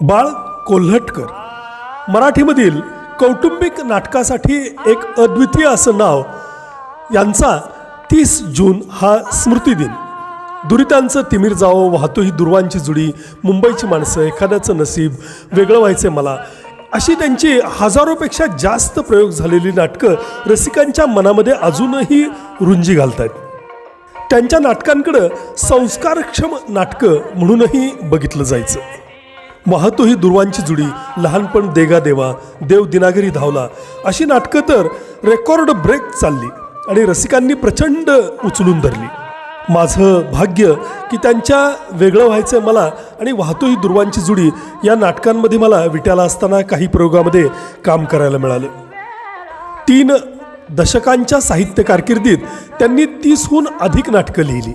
बाळ कोल्हटकर. मराठीमधील कौटुंबिक नाटकासाठी एक अद्वितीय असं नाव यांचा तीस जून हा स्मृतिदिन. दुरितांचं तिमीर जावो वाहतो ही दुर्वांची जुडी मुंबईची माणसं एखाद्याचं नसीब वेगळं व्हायचं मला. अशी त्यांची हजारोपेक्षा जास्त प्रयोग झालेली नाटकं रसिकांच्या मनामध्ये अजूनही रुंजी घालत आहेत त्यांच्या नाटकांकडं संस्कारक्षम नाटकं म्हणूनही बघितलं जायचं. वाहतो ही दुर्वांची जुडी लहानपण देगा देवा देव दिनागिरी धावला. अशी नाटकं तर रेकॉर्ड ब्रेक चालली आणि रसिकांनी प्रचंड उचलून धरली. माझं भाग्य की त्यांच्या वेगळं व्हायचं मला आणि वाहतो ही दुर्वांची जुडी या नाटकांमध्ये मला विट्याला असताना काही प्रयोगामध्ये काम करायला मिळालं. तीन दशकांच्या साहित्य कारकिर्दीत त्यांनी तीसहून अधिक नाटकं लिहिली.